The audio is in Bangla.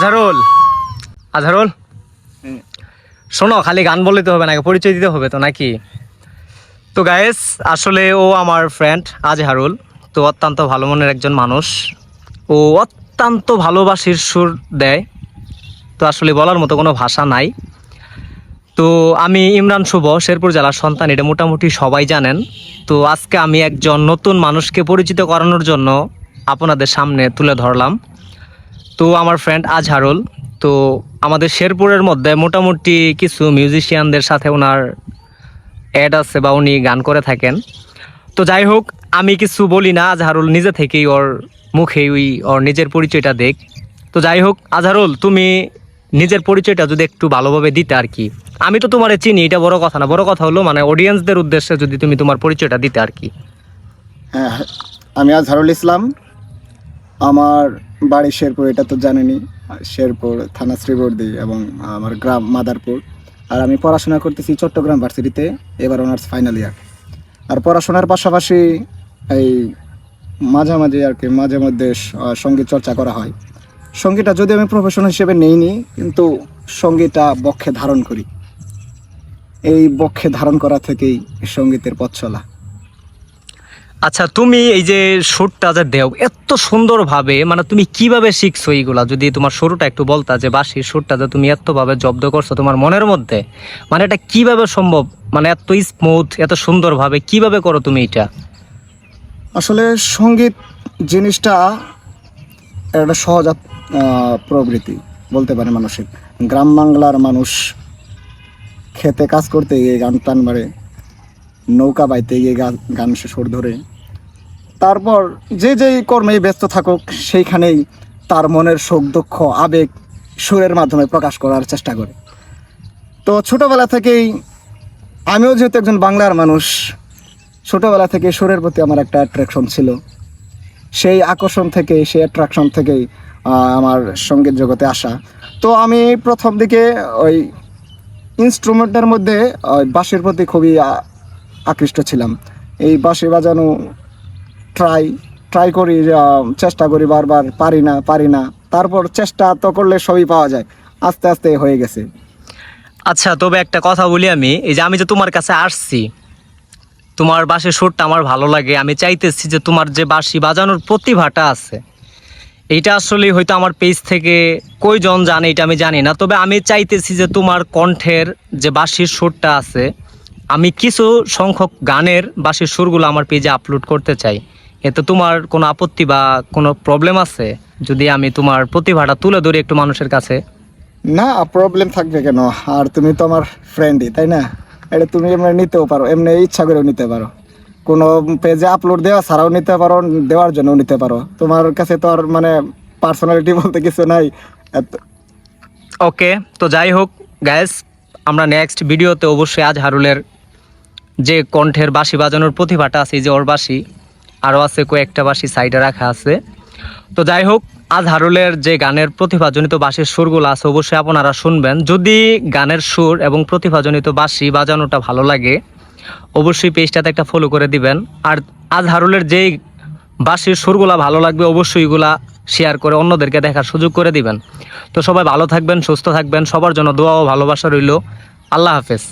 আজহারুল। আজহারুল? শোনো খালি গান বললে তো হবে নাকি পরিচয় দিতে হবে তো নাকি? তো গায়েস আসলে ও আমার ফ্রেন্ড আজহারুল তো অত্যন্ত ভালো মনের একজন মানুষ। ও অত্যন্ত ভালোবাসির সুর দেয়। তো আসলে বলার মতো কোনো ভাষা নাই। তো আমি ইমরান শুভ শেরপুর জেলার সন্তান এটা মোটামুটি সবাই জানেন। তো আজকে আমি একজন নতুন মানুষকে পরিচিত করানোর জন্য আপনাদের সামনে তুলে ধরলাম। তো আমার ফ্রেন্ড আজহারুল, তো আমাদের শেরপুরের মধ্যে মোটামুটি কিছু মিউজিশিয়ানদের সাথে ওনার অ্যাড আছে বা উনি গান করে থাকেন। তো যাই হোক, আমি কিছু বলি না, আজহারুল নিজে থেকেই ওর মুখে ওই ওর নিজের পরিচয়টা দেখ। তো যাই হোক, আজহারুল, তুমি নিজের পরিচয়টা যদি একটু ভালোভাবে দিতে আর কি। আমি তো তোমার চিনি, এটা বড় কথা না, বড় কথা হলো মানে অডিয়েন্সদের উদ্দেশ্যে যদি তুমি তোমার পরিচয়টা দিতে আর কি। হ্যাঁ আমি আজহারুল ইসলাম আমার বাড়ি শেরপুর, এটা তো জানেনি শেরপুর থানা শ্রীবর্দী এবং আমার গ্রাম মাদারপুর। আর আমি পড়াশোনা করতেছি চট্টগ্রাম ভার্সিটিতে, এবার অনার্স ফাইনাল ইয়ার। আর পড়াশোনার পাশাপাশি এই মাঝামাঝি আর কি, মাঝে মধ্যে সংগীত চর্চা করা হয়। সঙ্গীতটা যদি আমি প্রফেশন হিসেবে নেইনি, কিন্তু সঙ্গীতটা বক্ষে ধারণ করি। এই বক্ষে ধারণ করা থেকেই সঙ্গীতের পথ চলা। আচ্ছা তুমি এই যে সুরটা যে দেও এত সুন্দরভাবে মানে তুমি কীভাবে শিখছো এইগুলা? যদি তোমার শুরুটা একটু বলতা যে বাঁশির সুরটা যে তুমি এতভাবে জব্দ করছ তোমার মনের মধ্যে মানে এটা কীভাবে সম্ভব? মানে এত স্মুথ এত সুন্দরভাবে কীভাবে করো তুমি এটা? আসলে সংগীত জিনিসটা একটা সহজ আহ, প্রবৃত্তি বলতে পারে মানুষের। গ্রাম বাংলার মানুষ খেতে কাজ করতে গিয়ে গান টান মারে নৌকা বাইতে গিয়ে গান গান সুর ধরে। তারপর যে যেই কর্মে ব্যস্ত থাকুক, সেইখানেই তার মনের শোক, দুঃখ, আবেগ সুরের মাধ্যমে প্রকাশ করার চেষ্টা করে। তো ছোটোবেলা থেকেই আমিও যেহেতু একজন বাংলার মানুষ, ছোটোবেলা থেকে সুরের প্রতি আমার একটা অ্যাট্রাকশন ছিল। সেই আকর্ষণ থেকে, সেই অ্যাট্রাকশন থেকেই আমার সংগীত জগতে আসা। তো আমি প্রথম দিকে ওই ইনস্ট্রুমেন্টের মধ্যে বাঁশির প্রতি খুবই আকৃষ্ট ছিলাম। এই বাঁশি বাজানো ট্রাই ট্রাই করি চেষ্টা করি বারবার, পারি না পারি না। তারপর চেষ্টা তো করলে সবই পাওয়া যায়। আস্তে আস্তে হয়ে গেছে। আচ্ছা তবে একটা কথা বলি আমি। এই যে আমি যে তোমার কাছে আসছি, তোমার বাঁশির সুরটা আমার ভালো লাগে। আমি চাইতেছি যে তোমার যে বাঁশি বাজানোর প্রতিভাটা আছে, এইটা আসলে হয়তো আমার পেজ থেকে কয়জন জানে, এটা আমি জানি না। তবে আমি চাইতেছি যে তোমার কণ্ঠের যে বাঁশির সুরটা আছে আমি কিছু সংখ্যক গানের বাঁশির সুরগুলো আমার পেজে আপলোড করতে চাই। এতে তোমার কোনো আপত্তি বা কোনো প্রবলেম আছে? যদি আমি তোমার প্রতিভাটা তুলে ধরি একটু মানুষের কাছে। না প্রবলেম থাকবে কেন? আর তুমি তো আমার ফ্রেন্ডই তাই না? এটা তুমি এমনি নিতেও পারো এমনি ইচ্ছা করেও নিতে পারো। কোনো পেজে আপলোড দেওয়া ছাড়াও নিতে পারো দেওয়ার জন্যও নিতে পারো। তোমার কাছে তো আর মানে পার্সোনালিটি বলতে কিছু নাই। ওকে তো যাই হোক গ্যাস আমরা নেক্সট ভিডিওতে অবশ্যই আজ হারুলের যে কণ্ঠের বাঁশি বাজানোর প্রতিভাটা আছে যে ওর বাঁশি আরও আছে কয়েকটা বাঁশি সাইডে রাখা আছে। তো যাই হোক, আজহারুলের যে গানের প্রতিভাজনিত বাঁশির সুরগুলো আছে, অবশ্যই আপনারা শুনবেন। যদি গানের সুর এবং প্রতিভাজনিত বাঁশি বাজানোটা ভালো লাগে, অবশ্যই পেজটাতে একটা ফলো করে দিবেন। আর আজ হারুলের যেই বাঁশির সুরগুলা ভালো লাগবে, অবশ্যই এগুলা শেয়ার করে অন্যদেরকে দেখার সুযোগ করে দিবেন। তো সবাই ভালো থাকবেন, সুস্থ থাকবেন, সবার জন্য দোয়া ও ভালোবাসা রইল। আল্লাহ হাফেজ।